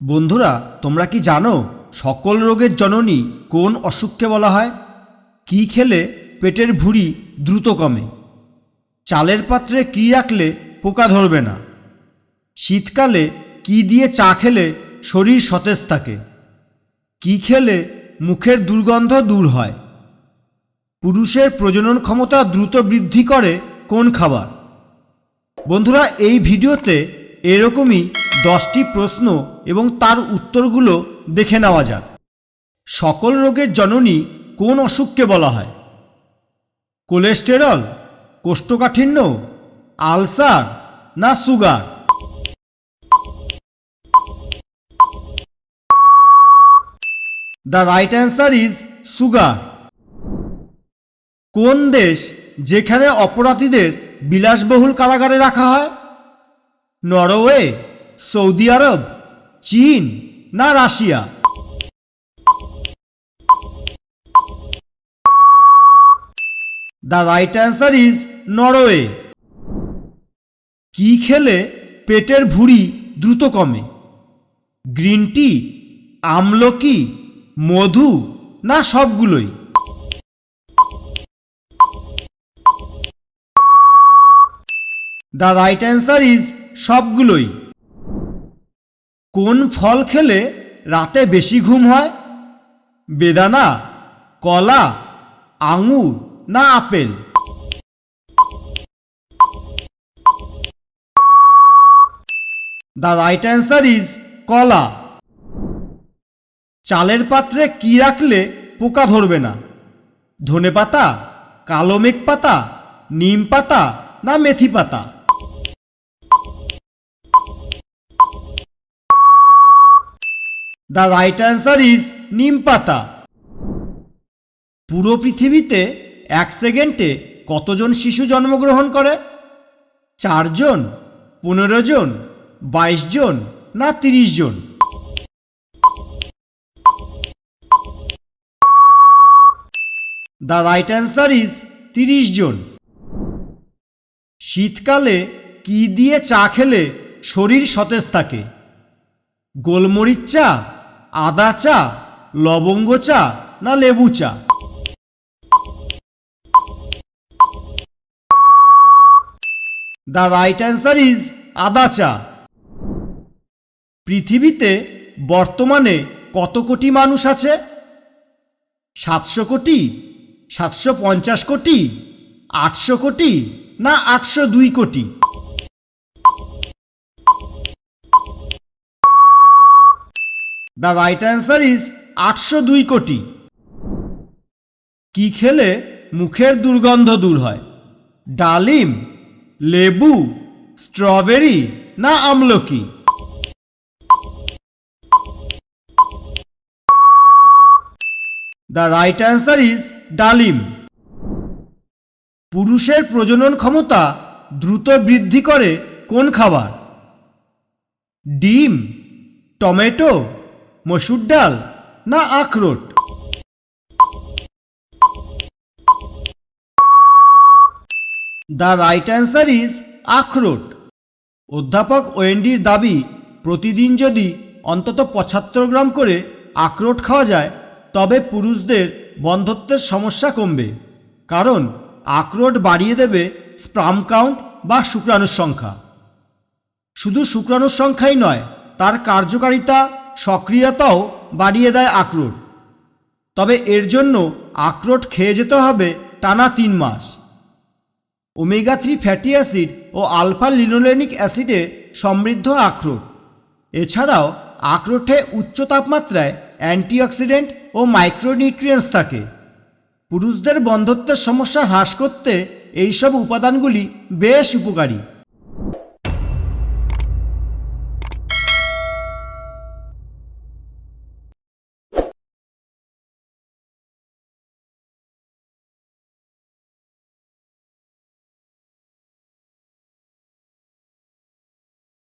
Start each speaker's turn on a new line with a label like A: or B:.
A: বন্ধুরা, তোমরা কি জানো সকল রোগের জননী কোন অসুখকে বলা হয়? কি খেলে পেটের ভুঁড়ি দ্রুত কমে? চালের পাত্রে কি রাখলে পোকা ধরবে না? শীতকালে কি দিয়ে চা খেলে শরীর সতেজ থাকে? কি খেলে মুখের দুর্গন্ধ দূর হয়? পুরুষের প্রজনন ক্ষমতা দ্রুত বৃদ্ধি করে কোন খাবার? বন্ধুরা, এই ভিডিওতে এরকমই দশটি প্রশ্ন এবং তার উত্তরগুলো দেখে নেওয়া যাক। সকল রোগের জননী কোন অসুখকে বলা হয়? কোলেস্টেরল, কোষ্ঠকাঠিন্য, আলসার না sugar? The right answer is sugar. কোন দেশ যেখানে অপরাধীদের বিলাসবহুল কারাগারে রাখা হয়? নরওয়ে সৌদি আরব, চীন না Russia? The right answer is Norway কি খেলে পেটের ভুঁড়ি দ্রুত কমে? গ্রিন টি আমলকি মধু না সবগুলোই? দ্য রাইট অ্যান্সার ইজ সবগুলোই। কোন ফল খেলে রাতে বেশি ঘুম হয়? বেদানা, কলা, আঙুর না apple? The right answer is কলা। চালের পাত্রে কি রাখলে পোকা ধরবে না? ধনে পাতা কালো মেঘ পাতা নিম পাতা না মেথি পাতা? দ্য রাইট অ্যান্সার ইজ নিম পাতা পুরো পৃথিবীতে এক সেকেন্ডে কতজন শিশু জন্মগ্রহণ করে? চারজন পনেরো জন বাইশ জন না তিরিশ জন দ্য রাইট অ্যান্সার ইজ তিরিশ জন শীতকালে কি দিয়ে চা খেলে শরীর সতেজ থাকে? গোলমরিচ চা আদা চা, লবঙ্গ চা না লেবু চা? দ্য রাইট অ্যান্সার ইজ আদা চা। পৃথিবীতে বর্তমানে কত কোটি মানুষ আছে? সাতশো কোটি, সাতশো পঞ্চাশ কোটি, আটশো কোটি না আটশো দুই কোটি? দ্য রাইট অ্যান্সার ইজ আটশো দুই কোটি। কি খেলে মুখের দুর্গন্ধ দূর হয়? ডালিম, লেবু, স্ট্রবেরি না আমলকি? দ্য রাইট অ্যান্সার ইজ ডালিম। পুরুষের প্রজনন ক্ষমতা দ্রুত বৃদ্ধি করে কোন খাবার? ডিম, টমেটো মসুর ডাল না আখরোট? দ্য রাইট অ্যান্সার ইজ আখরোট। অধ্যাপক ওয়েন্ডির দাবি, প্রতিদিন যদি অন্তত পঁচাত্তর গ্রাম করে আখরোট খাওয়া যায়, তবে পুরুষদের বন্ধত্বের সমস্যা কমবে। কারণ আখরোট বাড়িয়ে দেবে স্প্রাম কাউন্ট বা শুক্রাণুর সংখ্যা। শুধু শুক্রাণুর সংখ্যাই নয়, তার কার্যকারিতা সক্রিয়তাও বাড়িয়ে দেয় আখরোট। তবে এর জন্য আখরোট খেয়ে যেতে হবে টানা তিন মাস। ওমেগা থ্রি ফ্যাটি অ্যাসিড ও আলফা লিনোলেনিক অ্যাসিডে সমৃদ্ধ আখরোট। এছাড়াও আখরোটে উচ্চ তাপমাত্রায় অ্যান্টিঅক্সিডেন্ট ও মাইক্রোনিউট্রিয়েন্টস থাকে। পুরুষদের বন্ধত্বের সমস্যা হ্রাস করতে এইসব উপাদানগুলি বেশ উপকারী।